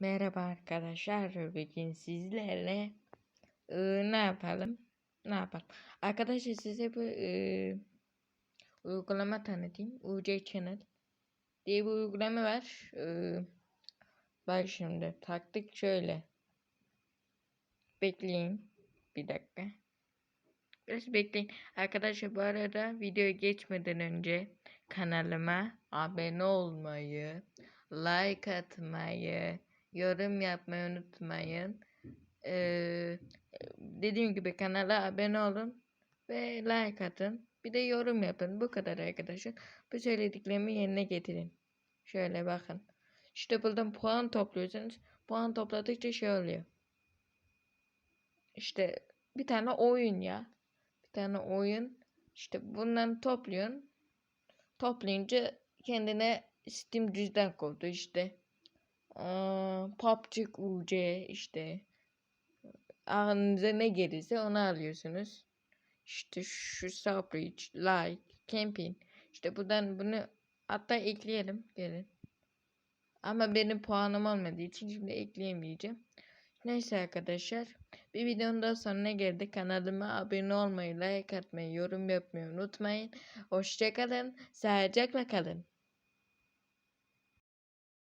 Merhaba arkadaşlar. Bugün sizlerle eee, ne yapalım? Ne yapalım? Arkadaşlar size bu eee, uygulama tanıtayım. UC Channel diye bir uygulama var. Eee, bak şimdi taktik şöyle. Bekleyin. Bir dakika. Biraz bekleyin. Arkadaşlar bu arada videoya geçmeden önce kanalıma abone olmayı, like atmayı, yorum yapmayı unutmayın. Ee, dediğim gibi kanala abone olun ve like atın. Bir de yorum yapın. Bu kadar arkadaşlar. Bu söylediklerimi yerine getirin. Şöyle bakın. İşte buradan puan topluyorsunuz. Puan topladıkça şey oluyor. İşte bir tane oyun ya. Bir tane oyun. İşte bundan topluyorsun. Toplayınca kendine Steam cüzdan kodu işte. Aa, PUBG UC işte. Ağzınıza ne gelirse onu alıyorsunuz. İşte şu Subbridge, Like, Camping. İşte buradan bunu hatta ekleyelim. Gelin. Ama benim puanım olmadığı için şimdi ekleyemeyeceğim. Neyse arkadaşlar. Bir videonun daha sonuna geldik. Kanalıma abone olmayı, like atmayı, yorum yapmayı unutmayın. Hoşçakalın. Sağlıcakla kalın.